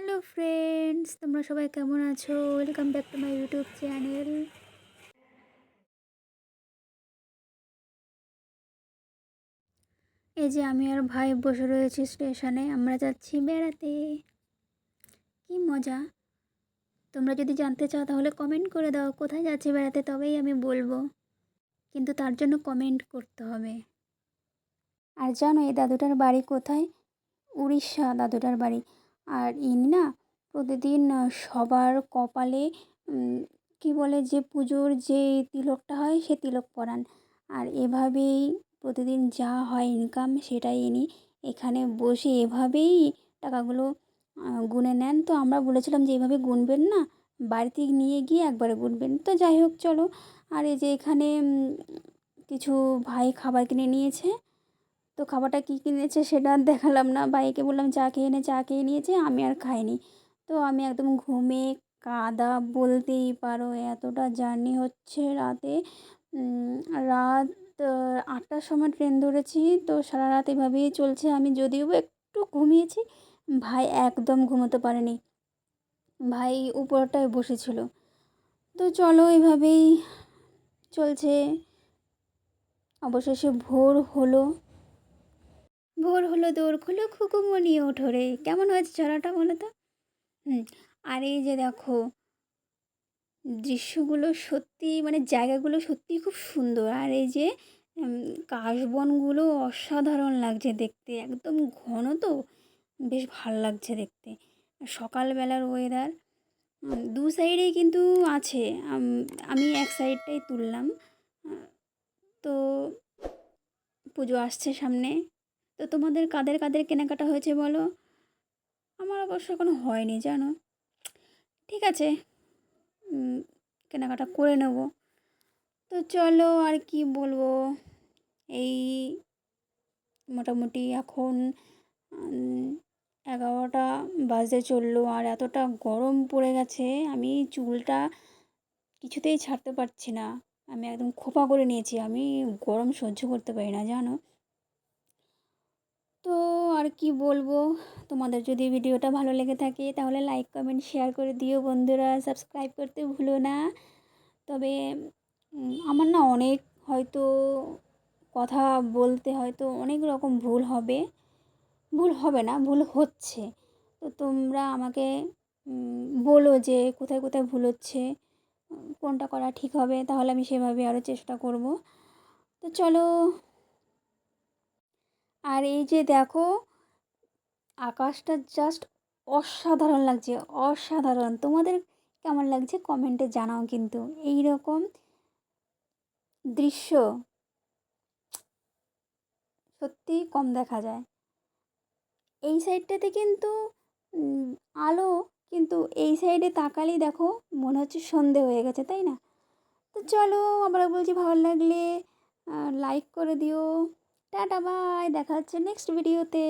Hello friends, তোমরা সবাই কেমন আছো? Welcome back to my YouTube channel এই যে আমি আর ভাই বসে রয়েছি স্টেশনে, আমরা যাচ্ছি বেড়াতে। কি মজা। তোমরা যদি জানতে চাও তাহলে কমেন্ট করে দাও, কোথায় যাচ্ছি বেড়াতে তবেই আমি বলব। কিন্তু তার জন্য কমেন্ট করতে হবে। আর জানো এই দাদুটার বাড়ি কোথায়? উড়িষ্যা দাদুটার বাড়ি। আর ইনি না প্রতিদিন সবার কপালে কি বলে যে পুজোর যে তিলকটা হয় সে তিলক পরান। আর এভাবেই প্রতিদিন যা হয় ইনকাম সেটাই ইনি এখানে বসে এভাবেই টাকাগুলো গুনে নেন। তো আমরা বলেছিলাম যে এভাবে গুনবেন না, বাড়িতে নিয়ে গিয়ে একবারে গুনবেন। তো যাই হোক, চলো। আর এই যে এখানে কিছু ভাই খাবার কিনে নিয়েছে। তো খাবারটা কী কিনেছে সেটা দেখালাম না। বাইকে বললাম চা খেয়ে নে, চা খেয়ে নিয়েছে, আমি আর খাইনি। তো আমি একদম ঘুমে কাদা বলতেই পারো, এতটা জার্নি হচ্ছে রাতে। রাত আটটার সময় ট্রেন ধরেছি, তো সারা রাত এভাবেই চলছে। আমি যদিও একটু ঘুমিয়েছি, ভাই একদম ঘুমোতে পারেনি। ভাই উপরটায় বসেছিল। তো চলো এভাবেই চলছে। অবশেষে ভোর হলো। ভোর হলো দৌড় খুলো খুকুমনি ওঠরে। কেমন হয়েছে চড়াটা বলো তো? আর এই যে দেখো, দৃশ্যগুলো সত্যি মানে জায়গাগুলো সত্যি খুব সুন্দর। আর এই যে কাশবনগুলো অসাধারণ লাগছে দেখতে, একদম ঘন তো, বেশ ভালো লাগছে দেখতে। সকালবেলার ওয়েদার দু সাইডেই কিন্তু আছে, আমি এক সাইডটাই তুললাম। তো পুজো আসছে সামনে। তো তোমাদের কাদের কাদের কেনাকাটা হয়েছে বলো? আমার অবশ্য এখনও হয়নি, জানো। ঠিক আছে কেনাকাটা করে নেব। তো চলো আর কি বলব? এই মোটামুটি এখন এগারোটা বাজে চলল আর এতটা গরম পড়ে গেছে, আমি চুলটা কিছুতেই ছাড়তে পারছি না। আমি একদম খোপা করে নিয়েছি, আমি গরম সহ্য করতে পারি না, জানো? তো আর কি বলব? তোমাদের যদি ভিডিওটা ভালো লেগে থাকে, তাহলে লাইক কমেন্ট শেয়ার করে দিও বন্ধুরা। সাবস্ক্রাইব করতে ভুলো না। তবে আমার না অনেক হয়তো কথা বলতে হয়তো অনেক রকম ভুল হবে। ভুল হবে না, ভুল হচ্ছে। তো তোমরা আমাকে বলো যে কোথায় কোথায় ভুল হচ্ছে, কোনটা করা ঠিক হবে, তাহলে আমি সেভাবে আরও চেষ্টা করব। তো চলো আর এই যে দেখো, আকাশটা জাস্ট অসাধারণ লাগছে, অসাধারণ। তোমাদের কেমন লাগছে কমেন্টে জানাও কিন্তু। এই রকম দৃশ্য সত্যিই কম দেখা যায়। এই সাইডটাতে কিন্তু আলো কিন্তু এই সাইডে তাকালেই দেখো মনে হচ্ছে সন্ধে হয়ে গেছে, তাই না? তো চলো, আমরা বলছি ভালো লাগলে লাইক করে দিও। টাটা বাই দেখা হচ্ছে নেক্সট ভিডিওতে